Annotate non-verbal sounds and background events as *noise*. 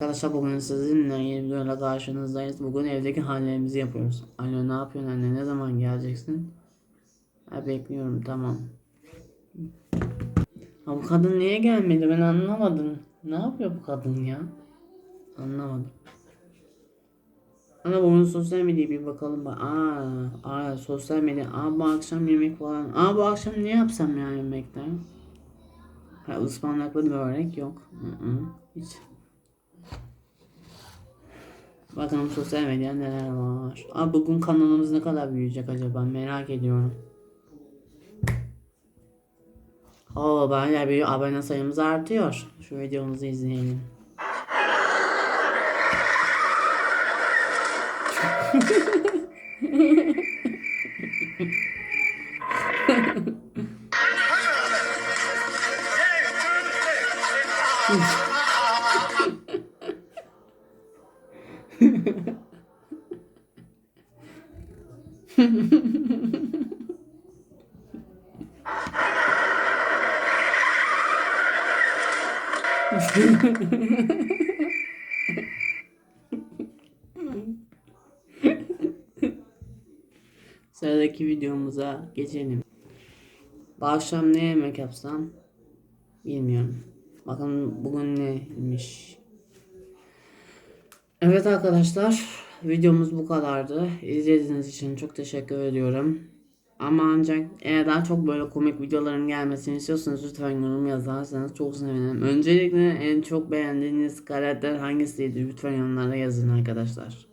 Arkadaşlar bugün sizinle yeni bir videoyla karşınızdayız. Bugün evdeki hallerimizi yapıyoruz. Alo ne yapıyorsun anne? Ne zaman geleceksin? Ha bekliyorum tamam. Ha bu kadın niye gelmedi ben anlamadım. Ne yapıyor bu kadın ya? Anlamadım. Ana bunun sosyal medyaya bir bakalım. Bak. Aa, aa sosyal medya. Aa bu akşam yemek falan. Aa bu akşam ne yapsam ya yemekte? Ha ıspanaklı börek yok. Hı -hı, hiç. Bakalım sosyal medyada neler var. Abi bugün kanalımız ne kadar büyüyecek acaba merak ediyorum. Oo bayağı bir abone sayımız artıyor. Şu videomuzu izleyelim. *laughs* Sıradaki videomuza geçelim. Bu akşam ne yemek yapsam bilmiyorum. Bakın bugün neymiş. Evet arkadaşlar videomuz bu kadardı. İzlediğiniz için çok teşekkür ediyorum. Ama ancak eğer daha çok böyle komik videoların gelmesini istiyorsanız lütfen yorum yazarsanız çok sevinirim. Öncelikle en çok beğendiğiniz karakter hangisiydi lütfen yorumlara yazın arkadaşlar.